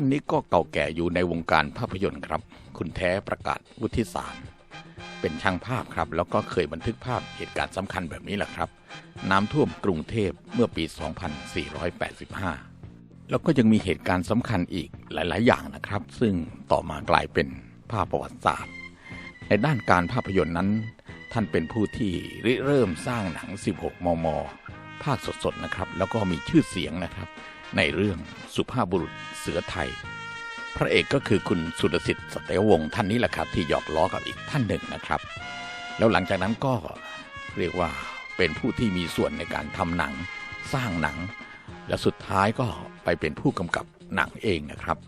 านนี้ก็เก่าแก่อยู่ในวงการภาพยนตร์ครับ คุณแท้ประกาศวุฒิสาร เป็นช่างภาพครับ แล้วก็เคยบันทึกภาพเหตุการณ์สำคัญแบบนี้แหละครับ น้ำท่วมกรุงเทพเมื่อปี 2485 แล้วก็ยังมีเหตุการณ์สำคัญอีกหลาย ๆ อย่างนะครับ ซึ่งต่อมากลายเป็นภาพประวัติศาสตร์ ในด้านการภาพยนตร์นั้น ท่านเป็นผู้ที่ริเริ่มสร้างหนัง 16 มม ภาคสด ๆ นะครับ แล้วก็มีชื่อเสียงนะครับ ในเรื่องสุภาพบุรุษเสือไทย พระเอกก็คือคุณสุรสิทธิ์สเตวงศ์ท่านนี้แหละครับ ที่หยอกล้อกับอีกท่านหนึ่งนะครับ แล้วหลังจากนั้นก็เรียกว่าเป็นผู้ที่มีส่วนในการทำหนัง สร้างหนัง และสุดท้ายก็ไปเป็นผู้กำกับหนังเองนะครับ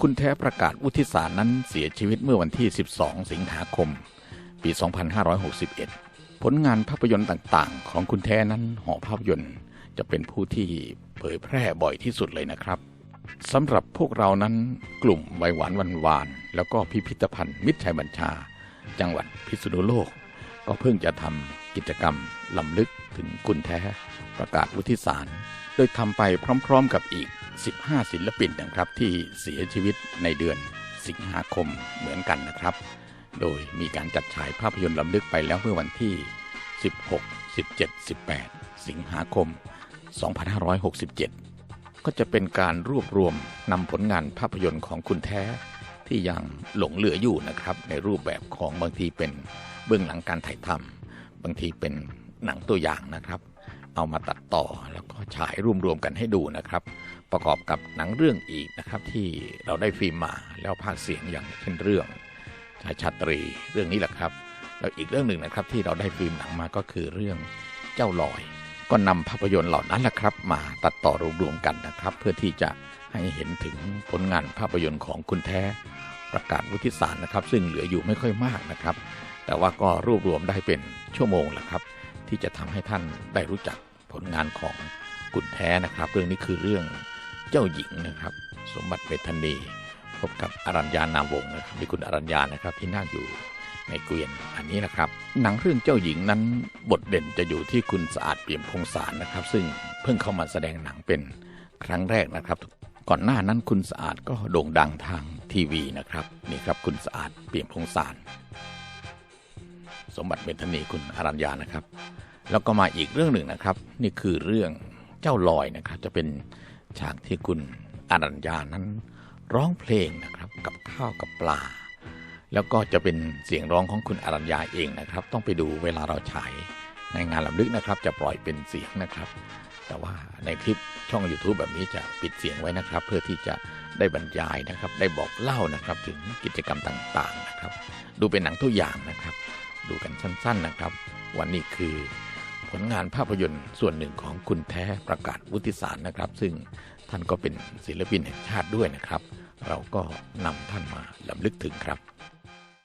คุณแท้ประกาศวุฒิสารนั้นเสียชีวิตเมื่อวันที่ 12 สิงหาคม ปี 2561 ผลงานภาพยนตร์ต่างๆ ของคุณแท้นั้นหอภาพยนตร์จะเป็นผู้ที่ เผยแพร่บ่อยที่สุดเลยนะครับสำหรับพวกเรานั้นกลุ่มไวหวานวันวาน แล้วก็พิพิธภัณฑ์ มิตรชัยบัญชา จังหวัดพิษณุโลก ก็เพิ่งจะทำกิจกรรมลำลึกถึงคุณแท้ ประกาศวุฒิสาร โดยทำไปพร้อม ๆ กับอีก 15 ศิลปินนะครับที่เสียชีวิตในเดือนสิงหาคมเหมือนกันนะครับ โดยมีการจัดฉายภาพยนตร์ลำลึกไปแล้วเมื่อวันที่ 16 17 18 สิงหาคม 2567 ก็จะเป็นการรวบรวมนำผลงานภาพยนตร์ของคุณแท้ที่ยังหลงเหลืออยู่นะครับ ในรูปแบบของบางทีเป็นเบื้องหลังการถ่ายทำบางทีเป็นหนังตัวอย่างนะครับ เอามาตัดต่อแล้วก็ฉายรวมๆกันให้ดูนะครับ ประกอบกับหนังเรื่องอีกนะครับ ที่เราได้ฟิล์มมาแล้วภาคเสียงอย่างเช่นเรื่องชายชาตรีเรื่องนี้แหละครับแล้วอีกเรื่องหนึ่งนะครับที่เราได้ฟิล์มหนังมาก็คือเรื่องเจ้าลอย ก็นำภาพยนตร์เหล่านั้นแหละครับ มาตัดต่อรวมๆกันนะครับ เพื่อที่จะให้เห็นถึงผลงานภาพยนตร์ของคุณแท้ประกาศวุฒิสารนะครับ ซึ่งเหลืออยู่ไม่ค่อยมากนะครับ แต่ว่าก็รวบรวมได้เป็นชั่วโมงแหละครับ ที่จะทำให้ท่านได้รู้จักผลงานของคุณแท้นะครับ เรื่องนี้คือเรื่องเจ้าหญิงนะครับ สมบัติเวทนีพบกับอรัญญานามวงศ์นะครับมีคุณอรัญญานะครับที่น่าอยู่ ในเกวียนอันนี้นะครับ หนังเรื่องเจ้าหญิงนั้นบทเด่นจะอยู่ที่คุณสะอาดเปี่ยมพงษารนะครับ ซึ่งเพิ่งเข้ามาแสดงหนังเป็นครั้งแรกนะครับ ก่อนหน้านั้นคุณสะอาดก็โด่งดังทางทีวีนะครับนี่ครับคุณสะอาดเปี่ยมพงษารสมบัติเบญทนีคุณอรัญญานะครับ แล้วก็มาอีกเรื่องหนึ่งนะครับ นี่คือเรื่องเจ้าลอยนะครับ จะเป็นฉากที่คุณอรัญญานั้น ร้องเพลงนะครับกับข้าวกับปลา แล้วก็จะเป็นเสียงร้องของคุณอรัญญาเองนะครับ ต้องไปดูเวลาเราฉายในงานลำลึกนะครับ จะปล่อยเป็นเสียงนะครับ แต่ว่าในคลิปช่อง YouTube แบบนี้จะปิดเสียงไว้นะครับ เพื่อที่จะได้บรรยายนะครับ ได้บอกเล่านะครับถึงกิจกรรมต่างๆนะครับ ดูเป็นหนังตัวอย่างนะครับ ดูกันสั้นๆนะครับ วันนี้คือผลงานภาพยนตร์ส่วนหนึ่งของคุณแท้ประกาศวุฒิสารนะครับ ซึ่งท่านก็เป็นศิลปินแห่งชาติด้วยนะครับ เราก็นำท่านมาลำลึกถึงครับ